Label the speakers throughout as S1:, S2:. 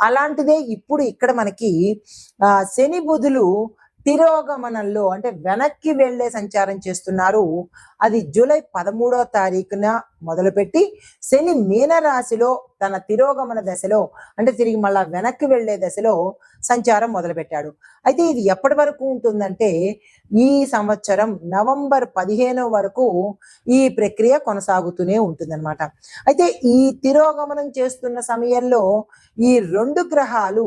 S1: అలాంటిదే ఇప్పుడు ఇక్కడ మనకి ఆ శని బుధులు తిరోగమనంలో అంటే వెనక్కి వెళ్ళే సంచారం చేస్తున్నారు. అది జూలై పదమూడో తారీఖున మొదలుపెట్టి శని మీనరాశిలో తన తిరోగమన దశలో అంటే తిరిగి మళ్ళా వెనక్కి వెళ్ళే దశలో సంచారం మొదలుపెట్టాడు. అయితే ఇది ఎప్పటి వరకు ఉంటుందంటే ఈ సంవత్సరం నవంబర్ పదిహేను వరకు ఈ ప్రక్రియ కొనసాగుతూనే ఉంటుందన్నమాట. అయితే ఈ తిరోగమనం చేస్తున్న సమయంలో ఈ రెండు గ్రహాలు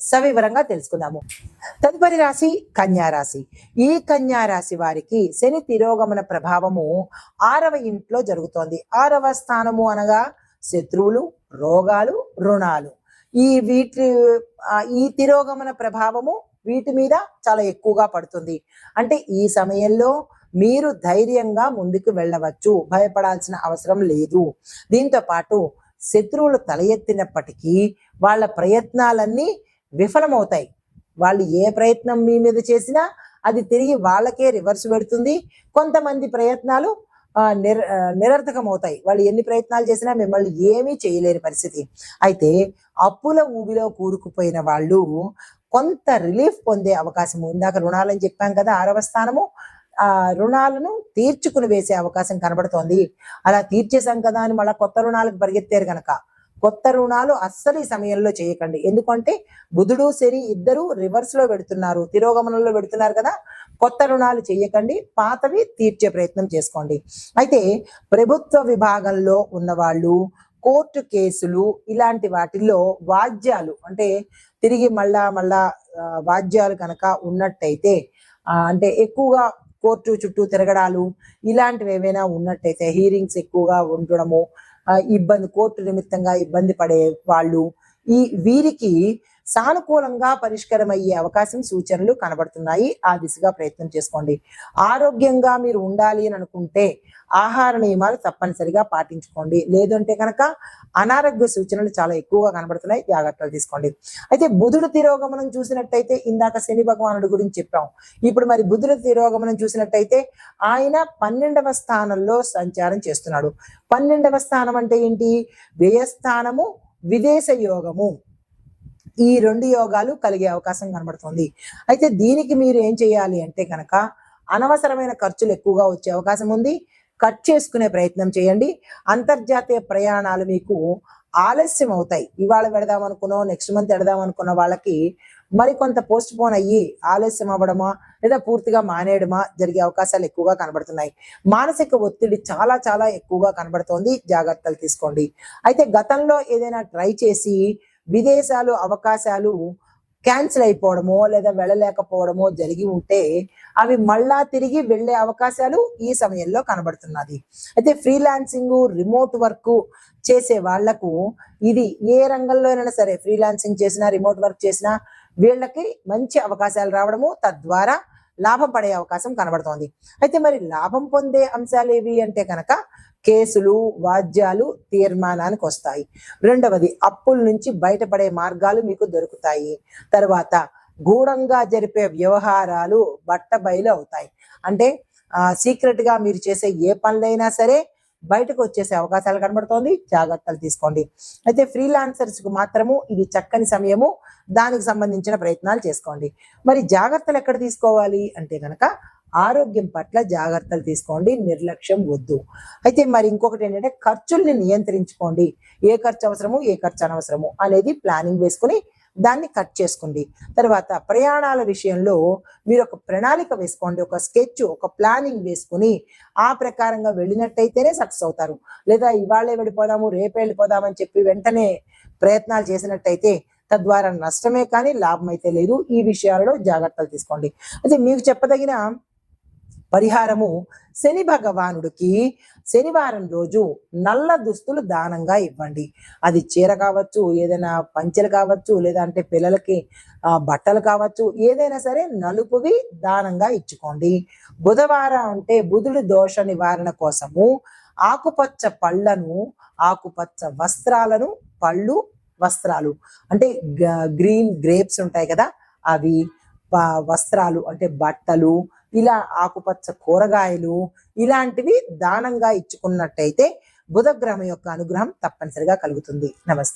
S1: సవివరంగా తెలుసుకుందాము. తదుపరి రాశి కన్యారాశి ఈ కన్యారాశి వారికి శని తిరోగమన ప్రభావము ఆరవ ఇంట్లో జరుగుతోంది. ఆరవ స్థానము అనగా శత్రువులు రోగాలు రుణాలు. ఈ వీటి ఈ తిరోగమన ప్రభావము వీటి మీద చాలా ఎక్కువగా పడుతుంది. అంటే ఈ సమయంలో మీరు ధైర్యంగా ముందుకు వెళ్ళవచ్చు. భయపడాల్సిన అవసరం లేదు. దీంతో పాటు శత్రువులు తల ఎత్తినప్పటికీ వాళ్ళ ప్రయత్నాలన్నీ విఫలమవుతాయి. వాళ్ళు ఏ ప్రయత్నం మీ మీద చేసినా అది తిరిగి వాళ్ళకే రివర్స్ పెడుతుంది. కొంతమంది ప్రయత్నాలు నిర్ నిర నిరర్థకం అవుతాయి వాళ్ళు ఎన్ని ప్రయత్నాలు చేసినా మిమ్మల్ని ఏమీ చేయలేని పరిస్థితి. అయితే అప్పుల ఊబిలో కూరుకుపోయిన వాళ్ళు కొంత రిలీఫ్ పొందే అవకాశం ఇందాక రుణాలని చెప్పాం కదా ఆరవ స్థానము. ఆ రుణాలను తీర్చుకుని వేసే అవకాశం కనబడుతోంది. అలా తీర్చేశాం కదా అని మళ్ళీ కొత్త రుణాలకు పరిగెత్తారు కనుక కొత్త రుణాలు అస్సలు ఈ సమయంలో చేయకండి. ఎందుకంటే బుధుడు శని ఇద్దరు రివర్స్లో పెడుతున్నారు తిరోగమనంలో పెడుతున్నారు కదా. కొత్త రుణాలు చేయకండి పాతవి తీర్చే ప్రయత్నం చేసుకోండి. అయితే ప్రభుత్వ విభాగంలో ఉన్న వాళ్ళు కోర్టు కేసులు ఇలాంటి వాటిల్లో వాద్యాలు అంటే తిరిగి మళ్ళా మళ్ళా వాద్యాలు కనుక ఉన్నట్టయితే అంటే ఎక్కువగా కోర్టు చుట్టూ తిరగడాలు ఇలాంటివి ఏవైనా ఉన్నట్టయితే హీరింగ్స్ ఎక్కువగా ఉండడము ఇబ్బంది కోర్టు నిమిత్తంగా ఇబ్బంది పడే వాళ్ళు. ఈ వీరికి సానుకూలంగా పరిష్కారమయ్యే అవకాశం సూచనలు కనబడుతున్నాయి. ఆ దిశగా ప్రయత్నం చేసుకోండి. ఆరోగ్యంగా మీరు ఉండాలి అని అనుకుంటే ఆహార నియమాలు తప్పనిసరిగా పాటించుకోండి. లేదంటే కనుక అనారోగ్య సూచనలు చాలా ఎక్కువగా కనబడుతున్నాయి. జాగ్రత్తలు తీసుకోండి. అయితే బుధుడు తిరోగమనం చూసినట్టయితే ఇందాక శని భగవానుడి గురించి చెప్పాం. ఇప్పుడు మరి బుధుడు తిరోగమనం చూసినట్టయితే ఆయన పన్నెండవ స్థానంలో సంచారం చేస్తున్నాడు. పన్నెండవ స్థానం అంటే ఏంటి? వ్యయస్థానము విదేశ యోగము. ఈ రెండు యోగాలు కలిగే అవకాశం కనబడుతుంది. అయితే దీనికి మీరు ఏం చేయాలి అంటే కనుక అనవసరమైన ఖర్చులు ఎక్కువగా వచ్చే అవకాశం ఉంది. కట్ చేసుకునే ప్రయత్నం చేయండి. అంతర్జాతీయ ప్రయాణాలు మీకు ఆలస్యం అవుతాయి. ఇవాళ పెడదాం అనుకున్నో నెక్స్ట్ మంత్ పెడదాం అనుకున్న వాళ్ళకి మరి కొంత పోస్ట్ పోన్ అయ్యి ఆలస్యం అవ్వడమా లేదా పూర్తిగా మానేయడమా జరిగే అవకాశాలు ఎక్కువగా కనబడుతున్నాయి. మానసిక ఒత్తిడి చాలా చాలా ఎక్కువగా కనబడుతోంది. జాగ్రత్తలు తీసుకోండి. అయితే గతంలో ఏదైనా ట్రై చేసి విదేశాలు అవకాశాలు క్యాన్సిల్ అయిపోవడమో లేదా వెళ్ళలేకపోవడమో జరిగి ఉంటే అవి మళ్ళా తిరిగి వెళ్ళే అవకాశాలు ఈ సమయంలో కనబడుతున్నది. అయితే ఫ్రీలాన్సింగ్ రిమోట్ వర్క్ చేసే వాళ్ళకు ఇది ఏ రంగంలోనైనా సరే ఫ్రీలాన్సింగ్ చేసినా రిమోట్ వర్క్ చేసినా వీళ్ళకి మంచి అవకాశాలు రావడము తద్వారా లాభం పడే అవకాశం కనబడుతోంది. అయితే మరి లాభం పొందే అంశాలు ఏవి అంటే కనుక కేసులు వాద్యాలు తీర్మానానికి వస్తాయి. రెండవది అప్పుల నుంచి బయటపడే మార్గాలు మీకు దొరుకుతాయి. తర్వాత గూఢంగా జరిపే వ్యవహారాలు బట్టబయలు అవుతాయి. అంటే సీక్రెట్గా మీరు చేసే ఏ పనులైనా సరే బయటకు వచ్చేసే అవకాశాలు కనబడుతోంది. జాగ్రత్తలు తీసుకోండి. అయితే ఫ్రీలాన్సర్స్కు మాత్రము ఇది చక్కని సమయము. దానికి సంబంధించిన ప్రయత్నాలు చేసుకోండి. మరి జాగ్రత్తలు ఎక్కడ తీసుకోవాలి అంటే కనుక ఆరోగ్యం పట్ల జాగ్రత్తలు తీసుకోండి. నిర్లక్ష్యం వద్దు. అయితే మరి ఇంకొకటి ఏంటంటే ఖర్చుల్ని నియంత్రించుకోండి. ఏ ఖర్చు అవసరము? ఏ ఖర్చు అనవసరము? అనేది ప్లానింగ్ వేసుకుని దాన్ని కట్ చేసుకోండి తర్వాత ప్రయాణాల విషయంలో మీరు ఒక ప్రణాళిక వేసుకోండి ఒక స్కెచ్ ఒక ప్లానింగ్ వేసుకుని ఆ ప్రకారంగా వెళ్ళినట్టయితేనే సక్సెస్ అవుతారు. లేదా ఇవాళే వెళ్ళిపోదాము రేపే వెళ్ళిపోదామని చెప్పి వెంటనే ప్రయత్నాలు చేసినట్టయితే తద్వారా నష్టమే కానీ లాభం అయితే లేదు. ఈ విషయాలలో జాగ్రత్తలు తీసుకోండి. అయితే మీకు చెప్పదగిన పరిహారము శని భగవానుడికి శనివారం రోజు నల్ల దుస్తులు దానంగా ఇవ్వండి. అది చీర కావచ్చు ఏదైనా పంచెలు కావచ్చు లేదా అంటే పిల్లలకి బట్టలు కావచ్చు ఏదైనా సరే నలుపువి దానంగా ఇచ్చుకోండి. బుధవారం అంటే బుధుడి దోష నివారణ కోసము ఆకుపచ్చ పళ్ళను ఆకుపచ్చ వస్త్రాలను పళ్ళు వస్త్రాలు అంటే గ- గ్రీన్ గ్రేప్స్ ఉంటాయి కదా అవి వస్త్రాలు అంటే బట్టలు ఇలా ఆకుపచ్చ కూరగాయలు ఇలాంటివి దానంగా ఇచ్చుకున్నట్టయితే బుధగ్రహం యొక్క అనుగ్రహం తప్పనిసరిగా కలుగుతుంది. నమస్తే.